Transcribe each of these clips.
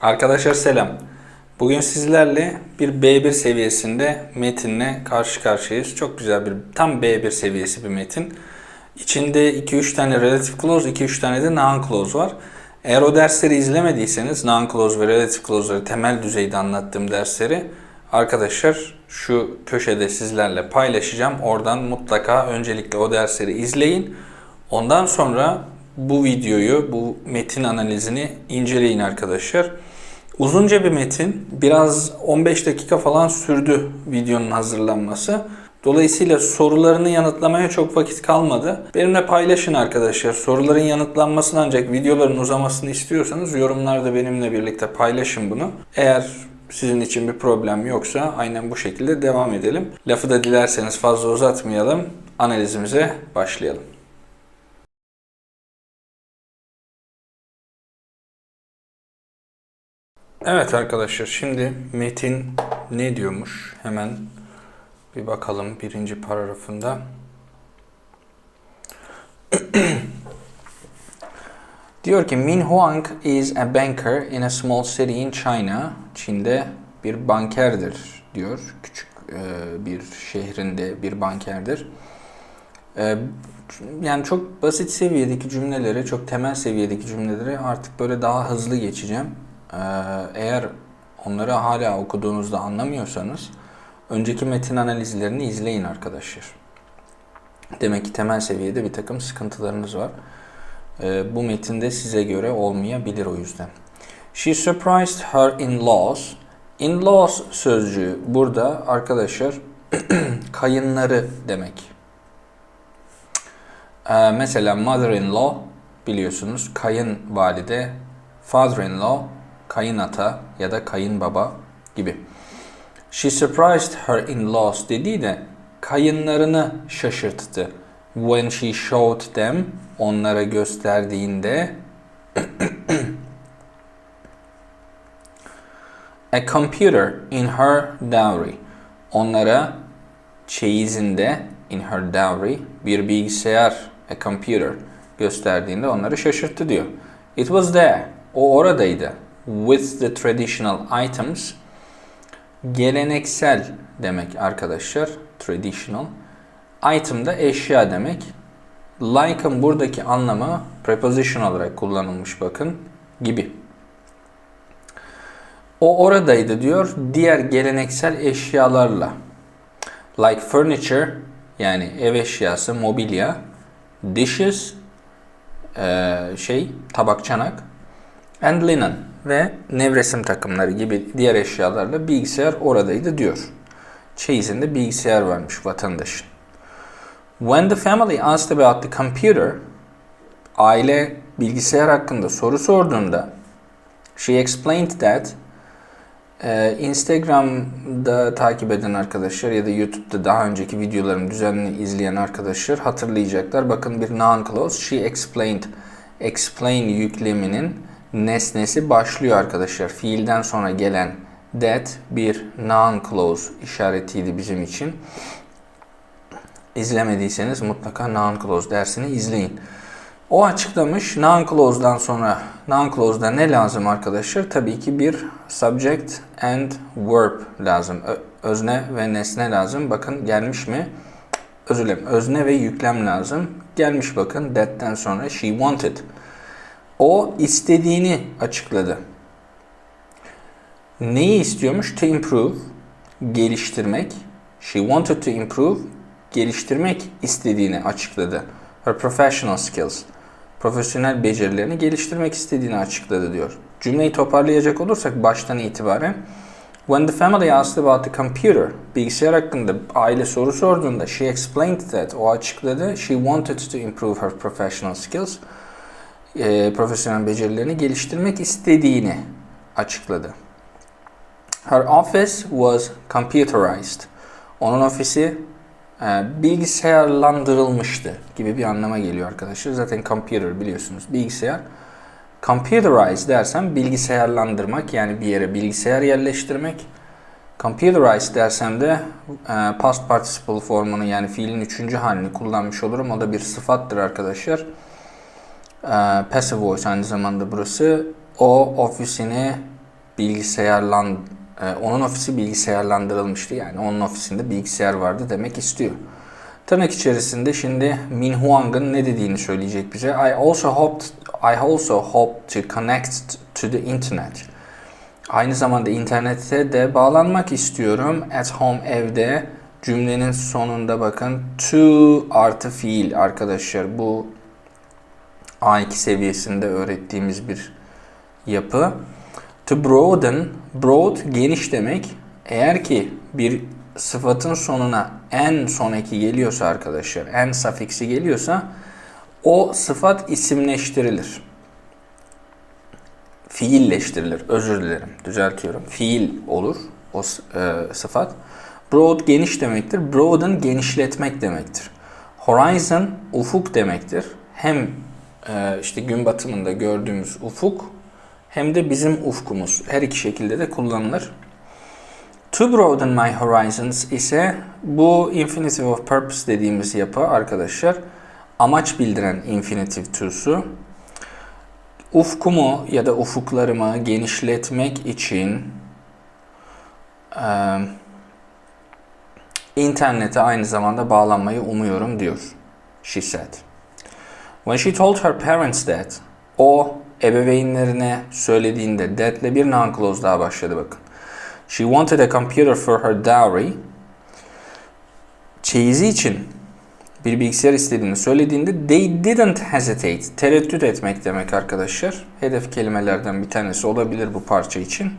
Arkadaşlar selam. Bugün sizlerle bir B1 seviyesinde metinle karşı karşıyayız. Çok güzel bir tam B1 seviyesi bir metin. İçinde 2-3 tane relative clause, 2-3 tane de non-clause var. Eğer o dersleri izlemediyseniz non-clause ve relative clause'ları temel düzeyde anlattığım dersleri arkadaşlar şu köşede sizlerle paylaşacağım. Oradan mutlaka öncelikle o dersleri izleyin. Ondan sonra bu videoyu, bu metin analizini inceleyin arkadaşlar. Uzunca bir metin. Biraz 15 dakika falan sürdü videonun hazırlanması. Dolayısıyla sorularını yanıtlamaya çok vakit kalmadı. Benimle paylaşın arkadaşlar. Soruların yanıtlanmasını ancak videoların uzamasını istiyorsanız yorumlarda benimle birlikte paylaşın bunu. Eğer sizin için bir problem yoksa aynen bu şekilde devam edelim. Lafı da dilerseniz fazla uzatmayalım. Analizimize başlayalım. Evet arkadaşlar şimdi metin ne diyormuş? Hemen bir bakalım birinci paragrafında. Diyor ki Min Huang is a banker in a small city in China. Çin'de bir bankerdir diyor. Küçük e, bir şehrinde bir bankerdir. E, yani çok basit seviyedeki cümleleri, çok temel seviyedeki cümleleri artık böyle daha hızlı geçeceğim. Ee, eğer onları hala okuduğunuzda anlamıyorsanız önceki metin analizlerini izleyin arkadaşlar. Demek ki temel seviyede bir takım sıkıntılarınız var. Ee, bu metinde size göre olmayabilir o yüzden. She surprised her in-laws. In-laws sözcüğü burada arkadaşlar kayınları demek. Ee, mesela mother-in-law biliyorsunuz kayınvalide, father-in-law kayınata ya da kayınbaba gibi. She surprised her in-laws dediği de kayınlarını şaşırttı. When she showed them onlara gösterdiğinde a computer in her dowry onlara çeyizinde in her dowry bir bilgisayar a computer gösterdiğinde onları şaşırttı diyor. It was there. O oradaydı with the traditional items geleneksel demek arkadaşlar. Traditional. Item da eşya demek. Like'ın buradaki anlamı preposition olarak kullanılmış bakın gibi. O oradaydı diyor diğer geleneksel eşyalarla. Like furniture yani ev eşyası, mobilya, dishes şey tabak çanak and linen ve nevresim takımları gibi diğer eşyalarla bilgisayar oradaydı diyor. Çeyizinde bilgisayar varmış vatandaşın. When the family asked about the computer, aile bilgisayar hakkında soru sorduğunda she explained that ee, Instagram'da takip eden arkadaşlar ya da YouTube'da daha önceki videolarımı düzenli izleyen arkadaşlar hatırlayacaklar. Bakın bir noun clause, she explained, explain yükleminin nesnesi başlıyor arkadaşlar. Fiilden sonra gelen that bir noun clause işaretiydi bizim için. İzlemediyseniz mutlaka noun clause dersini izleyin. O açıklamış noun clause'dan sonra noun clause'da ne lazım arkadaşlar? Tabii ki bir subject and verb lazım. Özne ve nesne lazım. Bakın gelmiş mi? Özür dilerim. Özne ve yüklem lazım. Gelmiş bakın that'ten sonra she wanted. O istediğini açıkladı. Neyi istiyormuş? To improve, geliştirmek. She wanted to improve, geliştirmek istediğini açıkladı. Her professional skills, profesyonel becerilerini geliştirmek istediğini açıkladı diyor. Cümleyi toparlayacak olursak baştan itibaren When the family asked about the computer, bilgisayar hakkında aile soru sorduğunda she explained that, o açıkladı. She wanted to improve her professional skills e, profesyonel becerilerini geliştirmek istediğini açıkladı. Her office was computerized. Onun ofisi e, bilgisayarlandırılmıştı gibi bir anlama geliyor arkadaşlar. Zaten computer biliyorsunuz bilgisayar. Computerized dersem bilgisayarlandırmak yani bir yere bilgisayar yerleştirmek. Computerized dersem de e, past participle formunu yani fiilin üçüncü halini kullanmış olurum. O da bir sıfattır arkadaşlar. E, passive voice aynı zamanda burası. O ofisini bilgisayarlan e, onun ofisi bilgisayarlandırılmıştı. Yani onun ofisinde bilgisayar vardı demek istiyor. Tırnak içerisinde şimdi Min Huang'ın ne dediğini söyleyecek bize. I also hoped I also hope to connect to the internet. Aynı zamanda internete de bağlanmak istiyorum. At home evde cümlenin sonunda bakın to artı fiil arkadaşlar. Bu A2 seviyesinde öğrettiğimiz bir yapı. To broaden, broad geniş demek. Eğer ki bir sıfatın sonuna en sonraki geliyorsa arkadaşlar, en safiksi geliyorsa o sıfat isimleştirilir. Fiilleştirilir. Özür dilerim. Düzeltiyorum. Fiil olur o e, sıfat. Broad geniş demektir. Broaden genişletmek demektir. Horizon ufuk demektir. Hem işte gün batımında gördüğümüz ufuk hem de bizim ufkumuz. Her iki şekilde de kullanılır. To broaden my horizons ise bu infinitive of purpose dediğimiz yapı arkadaşlar amaç bildiren infinitive to'su. Ufkumu ya da ufuklarımı genişletmek için e, internete aynı zamanda bağlanmayı umuyorum diyor. She said. When she told her parents that, o ebeveynlerine söylediğinde that'le bir noun clause daha başladı bakın. She wanted a computer for her dowry. Çeyizi için bir bilgisayar istediğini söylediğinde they didn't hesitate. Tereddüt etmek demek arkadaşlar. Hedef kelimelerden bir tanesi olabilir bu parça için.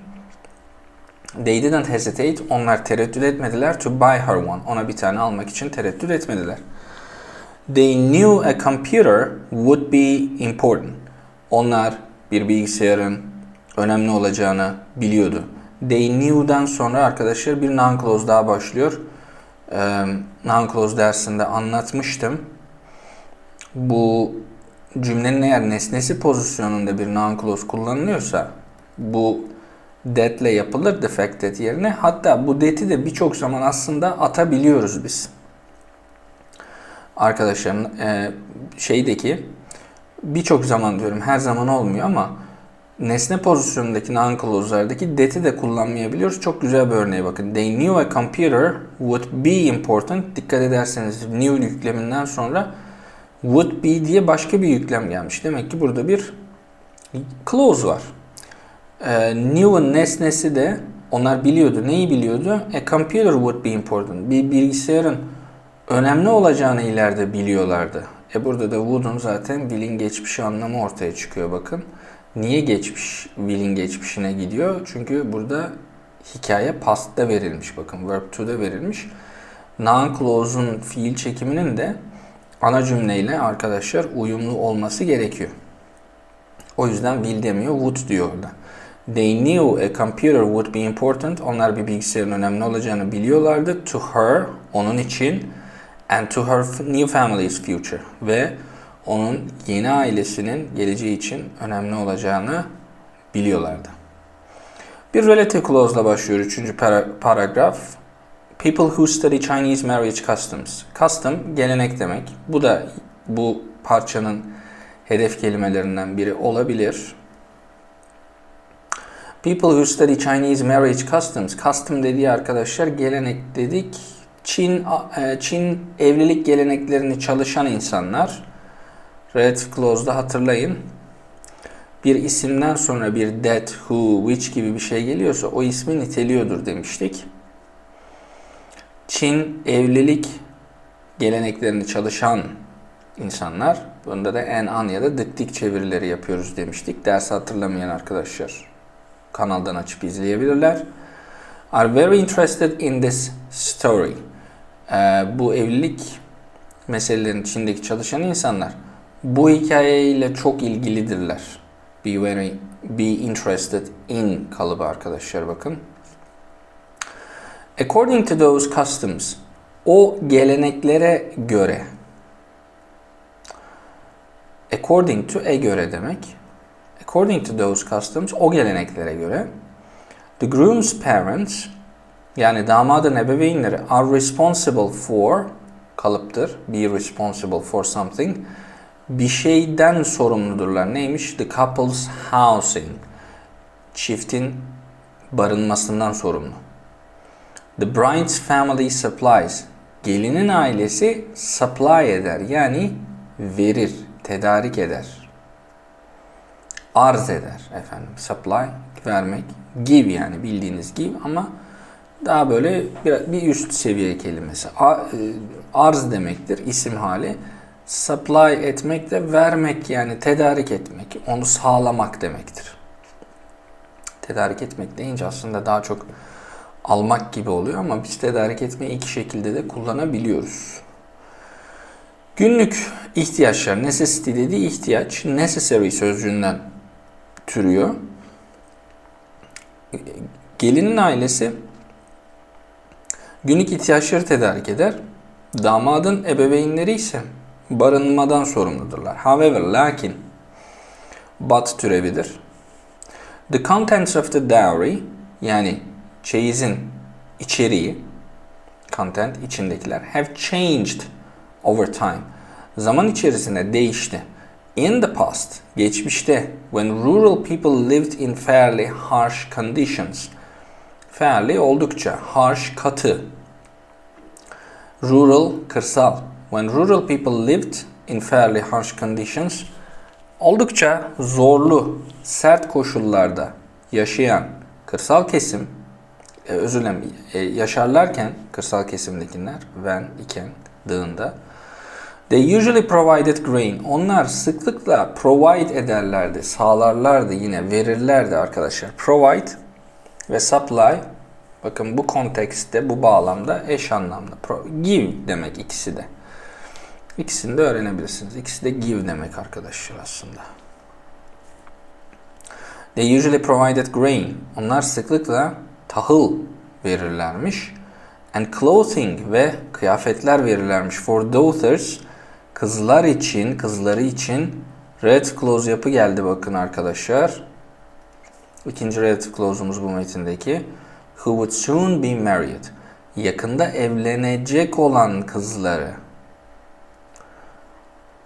They didn't hesitate. Onlar tereddüt etmediler to buy her one. Ona bir tane almak için tereddüt etmediler. They knew a computer would be important. Onlar bir bilgisayarın önemli olacağını biliyordu. They knew'dan sonra arkadaşlar bir noun clause daha başlıyor. Ee, noun clause dersinde anlatmıştım. Bu cümlenin eğer nesnesi pozisyonunda bir noun clause kullanılıyorsa bu that'le yapılır that yerine. Hatta bu that'i de birçok zaman aslında atabiliyoruz biz. Arkadaşlar e, şeydeki birçok zaman diyorum her zaman olmuyor ama nesne pozisyonundaki noun clause'lardaki that'i de kullanmayabiliyoruz. Çok güzel bir örneğe bakın. They knew a computer would be important. Dikkat ederseniz new yükleminden sonra would be diye başka bir yüklem gelmiş. Demek ki burada bir clause var. Ee, new'un nesnesi de onlar biliyordu. Neyi biliyordu? A computer would be important. Bir bilgisayarın önemli olacağını ileride biliyorlardı. E burada da would'un zaten will'in geçmişi anlamı ortaya çıkıyor bakın. Niye geçmiş, will'in geçmişine gidiyor? Çünkü burada hikaye past'ta verilmiş. Bakın verb to'da verilmiş. Noun clause'un fiil çekiminin de ana cümleyle arkadaşlar uyumlu olması gerekiyor. O yüzden will demiyor, would diyor orada. They knew a computer would be important. Onlar bir bilgisayarın önemli olacağını biliyorlardı. To her, onun için and to her new family's future ve onun yeni ailesinin geleceği için önemli olacağını biliyorlardı. Bir relative clause'la başlıyor 3. Para- paragraf. People who study Chinese marriage customs. Custom gelenek demek. Bu da bu parçanın hedef kelimelerinden biri olabilir. People who study Chinese marriage customs. Custom dediği arkadaşlar gelenek dedik. Çin e, Çin evlilik geleneklerini çalışan insanlar. Relative clause'da hatırlayın. Bir isimden sonra bir that, who, which gibi bir şey geliyorsa o ismi niteliyordur demiştik. Çin evlilik geleneklerini çalışan insanlar. Bunda da en an ya da dık çevirileri yapıyoruz demiştik. Dersi hatırlamayan arkadaşlar kanaldan açıp izleyebilirler. Are very interested in this story. Ee, bu evlilik meselelerinin içindeki çalışan insanlar bu hikayeyle çok ilgilidirler. Be very be interested in kalıbı arkadaşlar bakın. According to those customs, o geleneklere göre. According to e göre demek. According to those customs, o geleneklere göre. The groom's parents, yani damadın ebeveynleri are responsible for, kalıptır, be responsible for something, bir şeyden sorumludurlar. Neymiş? The couple's housing. Çiftin barınmasından sorumlu. The bride's family supplies. Gelinin ailesi supply eder yani verir, tedarik eder. Arz eder efendim. Supply vermek. Give yani bildiğiniz give ama daha böyle bir, üst seviye kelimesi. E, Arz demektir isim hali. Supply etmek de vermek yani tedarik etmek, onu sağlamak demektir. Tedarik etmek deyince aslında daha çok almak gibi oluyor ama biz tedarik etmeyi iki şekilde de kullanabiliyoruz. Günlük ihtiyaçlar, necessity dediği ihtiyaç, necessary sözcüğünden türüyor. Gelinin ailesi günlük ihtiyaçları tedarik eder. Damadın ebeveynleri ise barınmadan sorumludurlar. However, lakin, but türevidir. The contents of the dowry, yani çeyizin içeriği, content içindekiler, have changed over time. Zaman içerisinde değişti. In the past, geçmişte, when rural people lived in fairly harsh conditions, fairly oldukça, harsh, katı, rural, kırsal, when rural people lived in fairly harsh conditions, oldukça zorlu, sert koşullarda yaşayan kırsal kesim, e, özür dilerim, e, yaşarlarken kırsal kesimdekiler, when, iken, dığında, They usually provided grain. Onlar sıklıkla provide ederlerdi, sağlarlardı yine, verirlerdi arkadaşlar. Provide ve supply, bakın bu kontekste, bu bağlamda eş anlamda. Give demek ikisi de. İkisini de öğrenebilirsiniz. İkisi de give demek arkadaşlar aslında. They usually provided grain. Onlar sıklıkla tahıl verirlermiş. And clothing ve kıyafetler verirlermiş. For daughters, kızlar için, kızları için red clause yapı geldi bakın arkadaşlar. İkinci relative clause'umuz bu metindeki. Who would soon be married. Yakında evlenecek olan kızları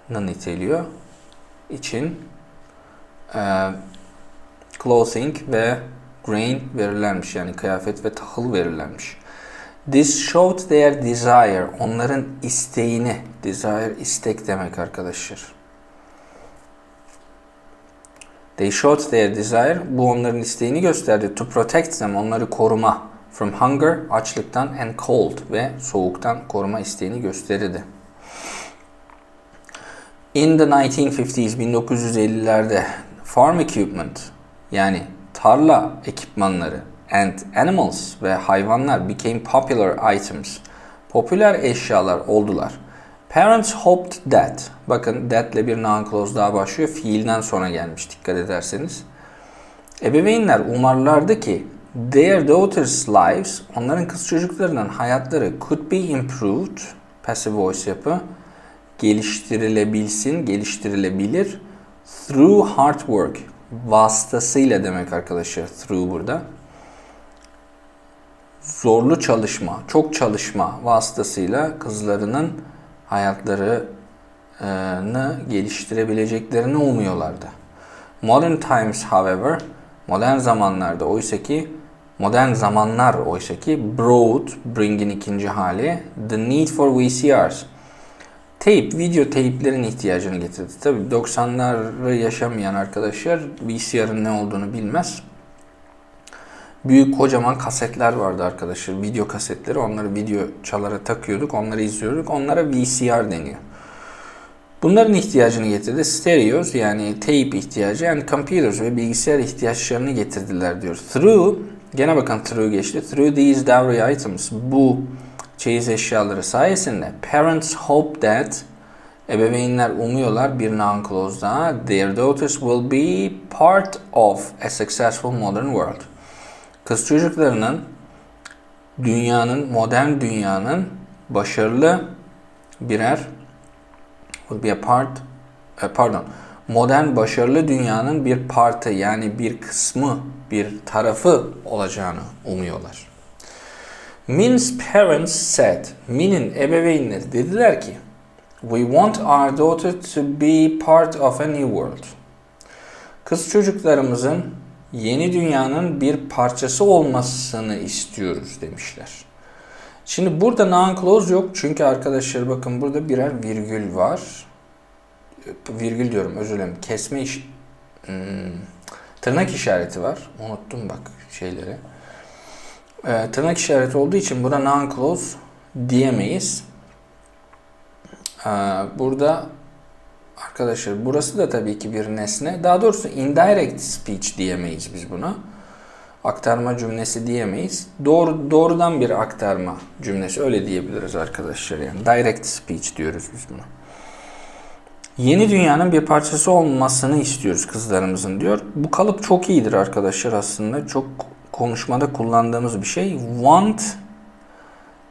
niteliyor. için e, clothing ve grain verirlermiş. Yani kıyafet ve tahıl verirlermiş. This showed their desire. Onların isteğini. Desire istek demek arkadaşlar. They showed their desire. Bu onların isteğini gösterdi. To protect them. Onları koruma. From hunger, açlıktan and cold ve soğuktan koruma isteğini gösterirdi. In the 1950s, 1950'lerde farm equipment yani tarla ekipmanları and animals ve hayvanlar became popular items. Popüler eşyalar oldular. Parents hoped that. Bakın that ile bir noun clause daha başlıyor. Fiilden sonra gelmiş dikkat ederseniz. Ebeveynler umarlardı ki their daughters' lives, onların kız çocuklarının hayatları could be improved, passive voice yapı, geliştirilebilsin, geliştirilebilir through hard work, vasıtasıyla demek arkadaşlar through burada. Zorlu çalışma, çok çalışma vasıtasıyla kızlarının hayatlarını geliştirebileceklerini umuyorlardı. Modern times however, modern zamanlarda oysa ki modern zamanlar oysa ki brought, bring'in ikinci hali, the need for VCRs. Tape, video teyplerin ihtiyacını getirdi. Tabi 90'ları yaşamayan arkadaşlar VCR'ın ne olduğunu bilmez. Büyük kocaman kasetler vardı arkadaşlar. Video kasetleri. Onları video çalara takıyorduk. Onları izliyorduk. Onlara VCR deniyor. Bunların ihtiyacını getirdi. Stereos yani tape ihtiyacı yani computers ve bilgisayar ihtiyaçlarını getirdiler diyor. Through, gene bakın through geçti. Through these dowry items, bu çeyiz eşyaları sayesinde parents hope that ebeveynler umuyorlar bir noun clause'da their daughters will be part of a successful modern world. Kız çocuklarının dünyanın, modern dünyanın başarılı birer will be a part e, pardon modern başarılı dünyanın bir partı yani bir kısmı, bir tarafı olacağını umuyorlar. Min's parents said, Min'in ebeveynleri dediler ki, We want our daughter to be part of a new world. Kız çocuklarımızın yeni dünyanın bir parçası olmasını istiyoruz demişler. Şimdi burada non-clause yok çünkü arkadaşlar bakın burada birer virgül var. Virgül diyorum özür dilerim. Kesme iş... Hmm, tırnak işareti var. Unuttum bak şeyleri. Ee, tırnak işareti olduğu için buna non-clause diyemeyiz. Ee, burada arkadaşlar burası da tabii ki bir nesne. Daha doğrusu indirect speech diyemeyiz biz buna. Aktarma cümlesi diyemeyiz. Doğru doğrudan bir aktarma cümlesi öyle diyebiliriz arkadaşlar yani. Direct speech diyoruz biz buna. Yeni dünyanın bir parçası olmasını istiyoruz kızlarımızın diyor. Bu kalıp çok iyidir arkadaşlar aslında. Çok konuşmada kullandığımız bir şey. Want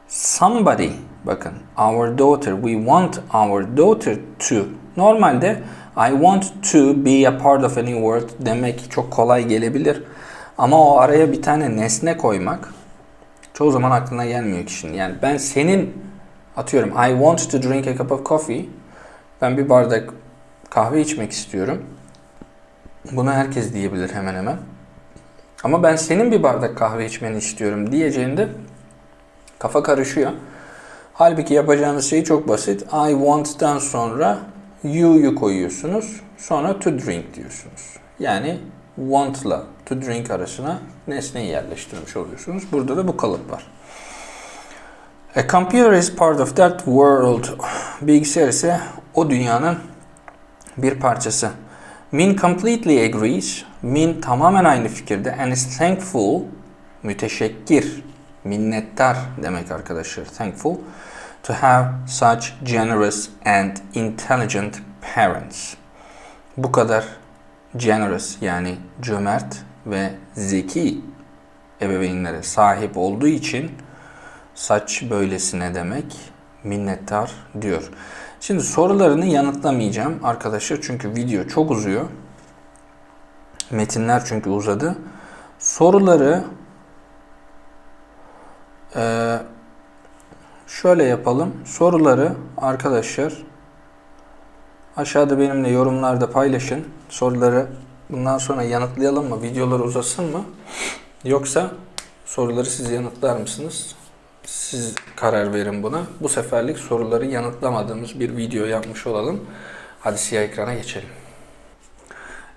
somebody. Bakın our daughter. We want our daughter to. Normalde I want to be a part of a new world demek çok kolay gelebilir. Ama o araya bir tane nesne koymak çoğu zaman aklına gelmiyor kişinin. Yani ben senin atıyorum I want to drink a cup of coffee. Ben bir bardak kahve içmek istiyorum. Bunu herkes diyebilir hemen hemen. Ama ben senin bir bardak kahve içmeni istiyorum diyeceğinde kafa karışıyor. Halbuki yapacağınız şey çok basit. I want'tan sonra you'yu koyuyorsunuz. Sonra to drink diyorsunuz. Yani want'la to drink arasına nesneyi yerleştirmiş oluyorsunuz. Burada da bu kalıp var. A computer is part of that world. Bilgisayar ise o dünyanın bir parçası. Min completely agrees. Min tamamen aynı fikirde and is thankful. Müteşekkir, minnettar demek arkadaşlar. Thankful to have such generous and intelligent parents. Bu kadar generous yani cömert ve zeki ebeveynlere sahip olduğu için saç böylesine demek minnettar diyor. Şimdi sorularını yanıtlamayacağım arkadaşlar çünkü video çok uzuyor. Metinler çünkü uzadı. Soruları e, şöyle yapalım. Soruları arkadaşlar aşağıda benimle yorumlarda paylaşın. Soruları bundan sonra yanıtlayalım mı? Videolar uzasın mı? Yoksa soruları siz yanıtlar mısınız? Siz karar verin buna. Bu seferlik soruları yanıtlamadığımız bir video yapmış olalım. Hadi siyah ekrana geçelim.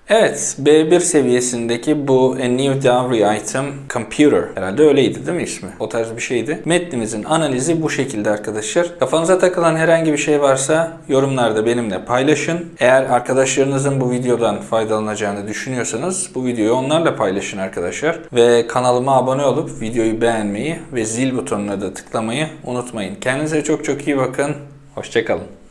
Evet, B1 seviyesindeki bu A New Dowry Item Computer. Herhalde öyleydi değil mi ismi? O tarz bir şeydi. Metnimizin analizi bu şekilde arkadaşlar. Kafanıza takılan herhangi bir şey varsa yorumlarda benimle paylaşın. Eğer arkadaşlarınızın bu videodan faydalanacağını düşünüyorsanız bu videoyu onlarla paylaşın arkadaşlar. Ve kanalıma abone olup videoyu beğenmeyi ve zil butonuna da tıklamayı unutmayın. Kendinize çok çok iyi bakın. Hoşçakalın.